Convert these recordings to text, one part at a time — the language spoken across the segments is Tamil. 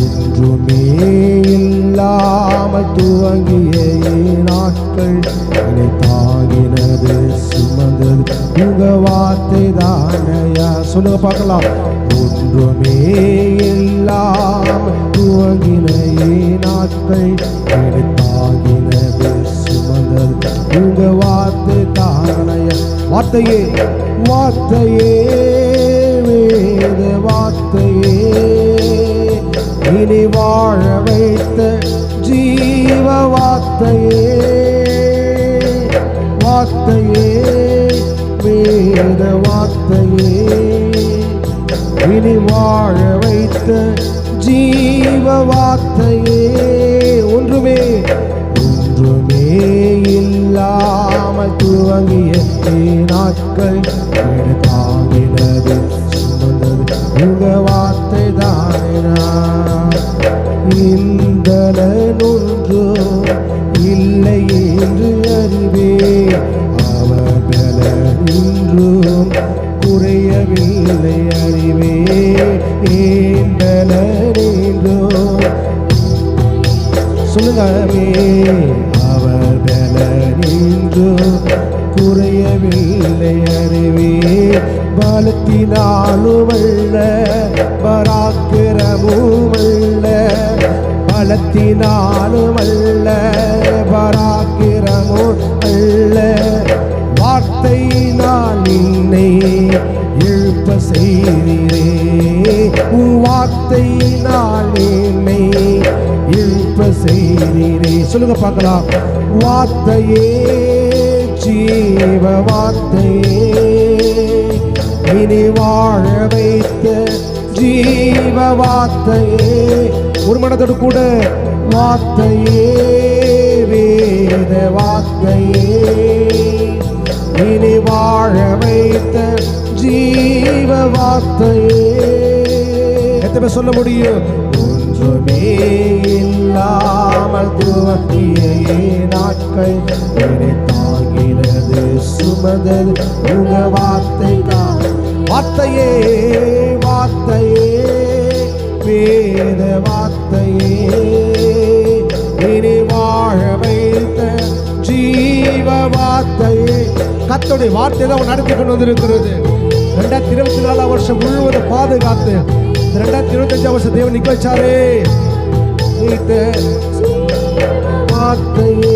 ஒன்றுமே இல்லாமல் துவங்கிய நாட்கள் என்னை சுமந்தது உங்க வார்த்தை தானையா? சொல்லுங்க பார்க்கலாம். ஒன்றுமே இல்லாமல் துவங்கின நாட்கள் என்னை சுமந்தது உங்க வார்த்தை தானையா? வார்த்தையே வார்த்தையே வேத வார்த்தையே. இனி வாழ வைத்த ஜீவ வார்த்தையே வார்த்தையே வேத வார்த்தையே இனி வாழ வைத்த ஜீவ வார்த்தையே ஒன்றுமே ஒன்றுமே இல்லாமல் துவங்கிய நாட்கள் ஒன்றும் குறையவில்லை அறிவே. ஏன் பலன் சொல்லுங்கவே அவர் பலனின்று குறையவில்லை அறிவே. பலத்தினாலும் அல்ல பராக்கிரமும் அல்ல. பலத்தினாலும் அல்ல எழுப்ப உன் வார்த்தையினால் என்னை எழுப்ப செய்தீரே சொல்லுங்க பார்க்கலாம். வார்த்தையே ஜீவ வார்த்தையே இனி வாழ வைத்த ஜீவ வார்த்தையே ஒரு மனத்தோடு கூட வார்த்தையே வேத வார்த்தையே வார்த்தையே. எத்தனை சொல்ல முடியும்? ஒன்றுமே இல்லாமல் துவக்கிய நாட்கள் என்னை தாங்கினது சுமந்தது. உங்க வார்த்தை தான் வார்த்தையே வார்த்தையே வேத வார்த்தையே. இனி வாழ வைத்த ஜீவ வார்த்தையே. கத்தோடைய வார்த்தை தான் நடத்தி கொண்டு வந்திருக்கிறது. ரெண்டாயிரத்தி இருபத்தி நாலாம் வருஷம் முழுவதும் பாதுகாத்து இந்த ரெண்டாயிரத்தி இருபத்தஞ்சாம் வருஷம் தேவன் நிக்க வச்சாரே இந்த வார்த்தையே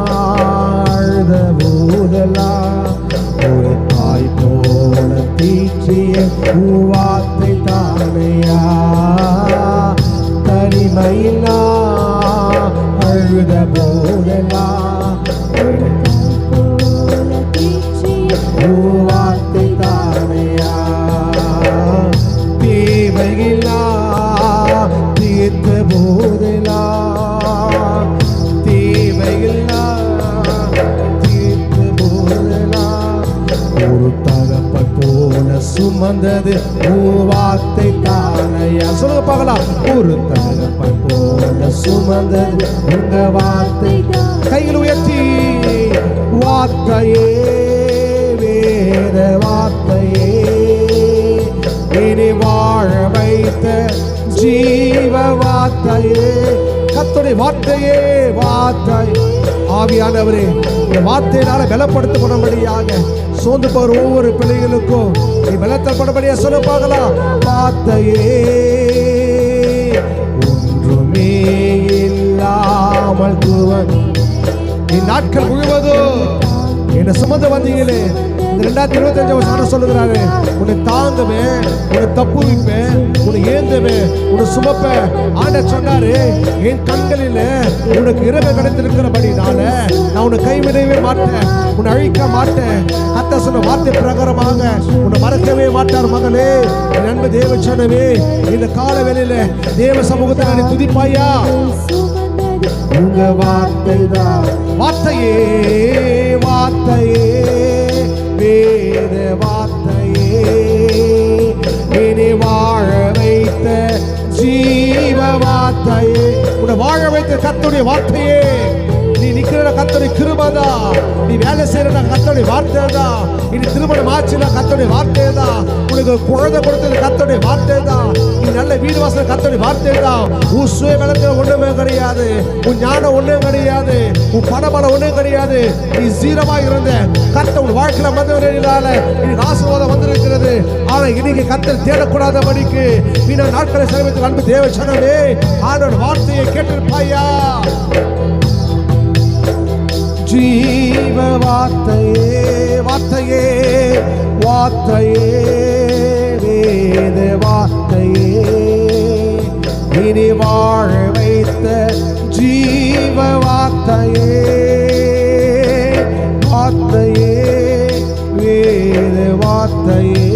தனிமையிலாழ்ந்த போதலா ஒரு தாய் போல தீற்றிய வார்த்தை தானையா? தனிமையிலா அழுத போதலா வந்தது. உன் வார்த்தை தானையா? சொல்லுங்க பார்க்கலாம். ஒரு தகப்பன் போல சுமந்தது. உங்க வார்த்தை? கையில் உயர்த்தி. வார்த்தையே வேத வார்த்தையே. இனி வாழ வைத்த ஜீவ வார்த்தையே. கத்துடைய வார்த்தையே வார்த்தை ஆவியானவரே இந்த வார்த்தையினால பலப்படுத்தப்படும்படியாக சோர்ந்து போகிற ஒவ்வொரு பிள்ளைகளுக்கும் நீ பலத்தப்படும்படியா சொல்ல பார்க்கலாம். வார்த்தையே ஒன்றுமே இல்லாமல் துவன் இந்நாட்கள் முழுவதும் என்ன சுமந்து வந்தீங்களே. இந்த ரெண்டாயிரத்தி இருபத்தஞ்சு வருஷம் சொல்லுகிறாரு. உன்னை தாங்குவேன் உன்னை தப்பு வைப்பேன் உன்னை ஏந்துவேன் உன்னை சுமப்பேன் ஆண்ட சொன்னாரு என் கண்களில் உனக்கு இரவு கிடைத்திருக்கிறபடினால நான் உன்னை கைவிடவே மாட்டேன். உன்னை அழிக்க மாட்டேன். அத்த சொன்ன வார்த்தை பிரகாரமாக உன்னை மறக்கவே மாட்டார் மகளே. நண்பு அன்பு தேவச்சனவே இந்த கால வேளையில தேவ சமூகத்தை நான் துதிப்பாயா? உங்க வார்த்தை தான் வார்த்தையே வார்த்தையே வேத வார்த்தையே. இனி வாழ வைத்த ஜீவ வார்த்தையே. உன்னை வாழ வைத்த கத்துடைய வார்த்தையே. நீ ஜெபிக்கிற கத்தோடைய கிருபதான். நீ வேலை செய்யற கத்தோடைய வார்த்தை தான் இனி திருமணம் ஆச்சுன்னா கத்தோடைய வார்த்தை தான் உனக்கு குழந்தை கொடுத்தது கத்தோடைய வார்த்தை தான் நீ நல்ல வீடு வாசல் கத்தோடைய வார்த்தை தான் உன் சுய பலத்துல ஒண்ணுமே கிடையாது. உன் ஞானம் ஒண்ணும் கிடையாது. உன் பணபலம் ஒண்ணும் கிடையாது. நீ சீரமா இருந்த கத்த உன் வாழ்க்கையில வந்தவனால நீ ஆசீர்வாதம் வந்திருக்கிறது. ஆனா இன்னைக்கு கத்தர் நீ நான் நாட்களை செலவித்து அன்பு தேவ சனமே. ஆனோட வார்த்தையை கேட்டிருப்பாயா? வார்த்தையே வார்த்தையே வார்த்தையே வேத வார்த்தையே. இனி வாழ வைத்த ஜீவ வார்த்தையே வார்த்தையே வேத வார்த்தையே.